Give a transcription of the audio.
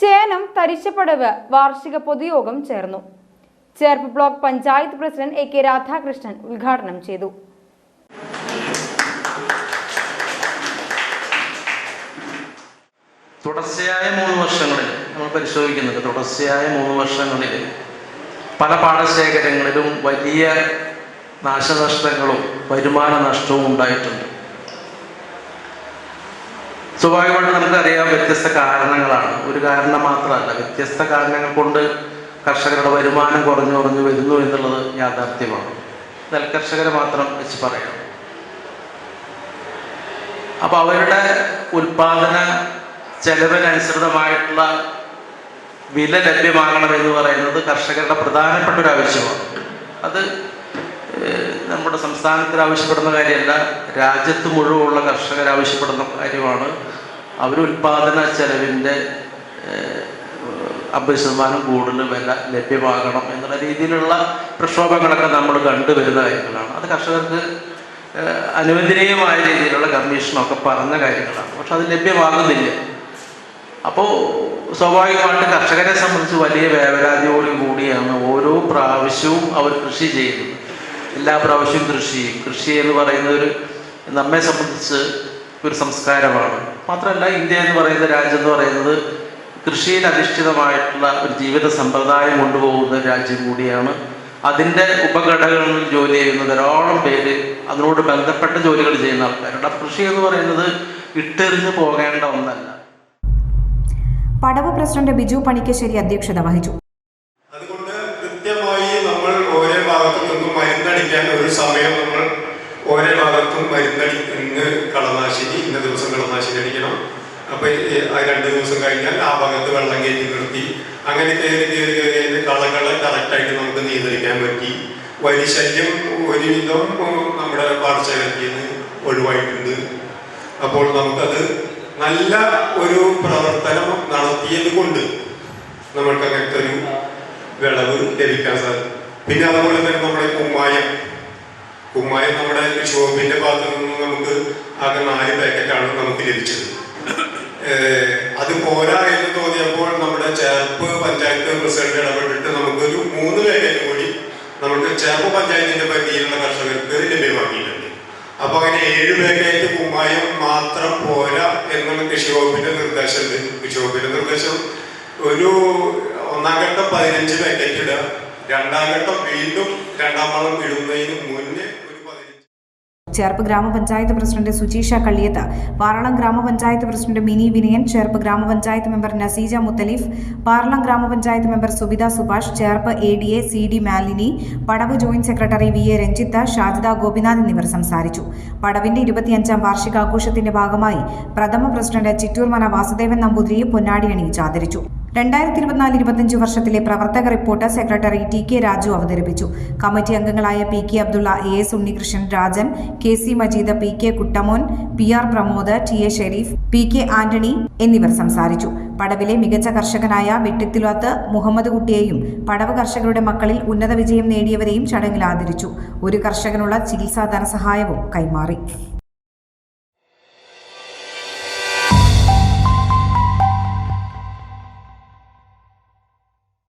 ചേനം തരിശപ്പടവ് വാർഷിക പൊതുയോഗം ചേർന്നു. Cherpu block panchayat president A K Radhakrishnan ഉദ്ഘാടനം ചെയ്തു. തുടർച്ചയായ മൂന്ന് വർഷങ്ങളിൽ നമ്മൾ പരിശോധിക്കുന്നത് തുടർച്ചയായ മൂന്ന് വർഷങ്ങളിൽ പല പാടശേഖരങ്ങളിലും വലിയ നാശനഷ്ടങ്ങളും വരുമാന നഷ്ടവും ഉണ്ടായിട്ടുണ്ട്. സ്വാഭാവികമായിട്ട് നമുക്കറിയാം വ്യത്യസ്ത കാരണങ്ങളാണ്. ഒരു കാരണം മാത്രമല്ല വ്യത്യസ്ത കാരണങ്ങൾ കൊണ്ട് കർഷകരുടെ വരുമാനം കുറഞ്ഞു കുറഞ്ഞു വരുന്നു എന്നുള്ളത് യാഥാർത്ഥ്യമാണ്. നെൽകർഷകരെ മാത്രം വെച്ച് പറയാം. അപ്പോൾ അവരുടെ ഉൽപാദന ചെലവിനനുസൃതമായിട്ടുള്ള വില ലഭ്യമാകണം എന്ന് പറയുന്നത് കർഷകരുടെ പ്രധാനപ്പെട്ട ഒരു ആവശ്യമാണ്. അത് നമ്മുടെ സംസ്ഥാനത്തിൽ ആവശ്യപ്പെടുന്ന കാര്യമല്ല രാജ്യത്ത് മുഴുവനുള്ള കർഷകർ ആവശ്യപ്പെടുന്ന കാര്യമാണ്. അവർ ഉൽപാദന ചെലവിന്റെ അമ്പത് ശതമാനം കൂടുതൽ വില ലഭ്യമാകണം എന്നുള്ള രീതിയിലുള്ള പ്രക്ഷോഭങ്ങളൊക്കെ നമ്മൾ കണ്ടുവരുന്ന കാര്യങ്ങളാണ്. അത് കർഷകർക്ക് അനുവദനീയമായ രീതിയിലുള്ള കമ്മീഷനൊക്കെ പറഞ്ഞ കാര്യങ്ങളാണ്. പക്ഷെ അത് ലഭ്യമാകുന്നില്ല. അപ്പോൾ സ്വാഭാവികമായിട്ട് കർഷകരെ സംബന്ധിച്ച് വലിയ വേവലാതിയോട് കൂടിയാണ് ഓരോ പ്രാവശ്യവും അവർ കൃഷി ചെയ്യുന്നത്. എല്ലാ പ്രാവശ്യവും കൃഷി കൃഷി എന്ന് പറയുന്ന ഒരു നമ്മെ സംബന്ധിച്ച് ഒരു സംസ്കാരമാണ്. മാത്രമല്ല ഇന്ത്യ എന്ന് പറയുന്ന രാജ്യം എന്ന് പറയുന്നത് കൃഷിയിൽ അധിഷ്ഠിതമായിട്ടുള്ള ഒരു ജീവിത സമ്പ്രദായം കൊണ്ടുപോകുന്ന രാജ്യം കൂടിയാണ്. അതിന്റെ ഉപഘടകങ്ങളിൽ ജോലി ചെയ്യുന്ന ധാരാളം പേര് അതിനോട് ബന്ധപ്പെട്ട ജോലികൾ ചെയ്യുന്ന ആൾക്കാരുണ്ട്. ആ കൃഷി എന്ന് പറയുന്നത് ഇട്ടെറിഞ്ഞു പോകേണ്ട ഒന്നല്ല. പടവ് പ്രസിഡന്റ് ബിജു പണിക്കശ്ശേരി അധ്യക്ഷത വഹിച്ചു. അതുകൊണ്ട് കൃത്യമായി നമ്മൾ ഓരോ ഭാഗത്തു നിന്നും മരുന്നടിക്കാൻ ഒരു സമയം നമ്മൾ ഓരോ ഭാഗത്തും മരുന്നടി കളനാശിനി ഇന്ന ദിവസം കളനാശിനി അടിക്കണം അപ്പൊ രണ്ട് ദിവസം കഴിഞ്ഞാൽ ആ ഭാഗത്ത് വെള്ളം കയറ്റി നിർത്തി. അങ്ങനെ കയറി കയറി കയറി അതിന്റെ കളകൾ കറക്റ്റായിട്ട് നമുക്ക് നിയന്ത്രിക്കാൻ പറ്റി. വലിശല്യം ഒരുവിധം നമ്മുടെ പാർശ്വകത്തിൽ നിന്ന് ഒഴിവായിട്ടുണ്ട്. അപ്പോൾ നമുക്കത് നല്ല ഒരു പ്രവർത്തനം നടത്തിയത് കൊണ്ട് നമ്മൾക്ക് അങ്ങനത്തെ ഒരു വിളവ് ലഭിക്കാൻ സാധിക്കും പിന്നെ അതുപോലെ തന്നെ നമ്മുടെ കുമ്മായം. കുമ്മായം നമ്മുടെ ഷോപ്പിന്റെ ഭാഗത്തു നിന്ന് നമുക്ക് ആകെ നാല് പാക്കറ്റാണ് നമുക്ക് ലഭിച്ചത്. അത് പോരാ എന്ന് തോന്നിയപ്പോൾ നമ്മുടെ ചേർപ്പ് പഞ്ചായത്ത് പ്രസിഡന്റ് ഇടപെട്ടിട്ട് നമുക്കൊരു മൂന്ന് പാക്കറ്റ് കൂടി നമുക്ക് ചേർപ്പ് പഞ്ചായത്തിന്റെ പരിധിയിലുള്ള കർഷകർക്ക് ലഭ്യമാക്കിയിട്ടുണ്ട്. അപ്പൊ അങ്ങനെ ഏഴ് പേരായിട്ട് കുമ്മായം മാത്രം പോരാ എന്നുള്ള കൃഷി വകുപ്പിന്റെ നിർദ്ദേശമുണ്ട് കൃഷി വകുപ്പിന്റെ നിർദ്ദേശം ഒരു ഒന്നാം ഘട്ടം പതിനഞ്ച് പാക്കറ്റ് രണ്ടാം ഘട്ടം വീണ്ടും രണ്ടാം വളം ഇടുന്നതിന് മുന്നേ ചേർപ്പ് ഗ്രാമപഞ്ചായത്ത് പ്രസിഡന്റ് സുചീഷ കള്ളിയത്ത് പാറളം ഗ്രാമപഞ്ചായത്ത് പ്രസിഡന്റ് മിനി വിനയൻ ചേർപ്പ് ഗ്രാമപഞ്ചായത്ത് മെമ്പർ നസീജ മുത്തലീഫ് പാറളം ഗ്രാമപഞ്ചായത്ത് member Subitha Subhash Cherpu A D A C D Malini Padav joint secretary V A Ranjith Shajida Gopinath എന്നിവർ സംസാരിച്ചു. പടവിന്റെ ഇരുപത്തിയഞ്ചാം വാർഷികാഘോഷത്തിന്റെ ഭാഗമായി പ്രഥമ പ്രസിഡന്റ് ചിറ്റൂർമന വാസുദേവൻ നമ്പൂതിരിയെ പൊന്നാടി അണിയിച്ച് ആദരിച്ചു. രണ്ടായിരത്തി ഇരുപത്തിനാല് ഇരുപത്തിയഞ്ച് വർഷത്തിലെ പ്രവർത്തക report secretary T K Raju അവതരിപ്പിച്ചു. കമ്മിറ്റി അംഗങ്ങളായ P K Abdulla A S Unnikrishnan Rajan K C Majeed P K Kuttamon P R Pramod T A Shereef P K Antony എന്നിവർ സംസാരിച്ചു. പടവിലെ മികച്ച കർഷകനായ വെട്ടിത്തിലാത്ത് മുഹമ്മദ് കുട്ടിയെയും പടവ് കർഷകരുടെ മക്കളിൽ ഉന്നത വിജയം നേടിയവരെയും ചടങ്ങിൽ ആദരിച്ചു. ഒരു കർഷകനുള്ള ചികിത്സാ ധനസഹായവും കൈമാറി.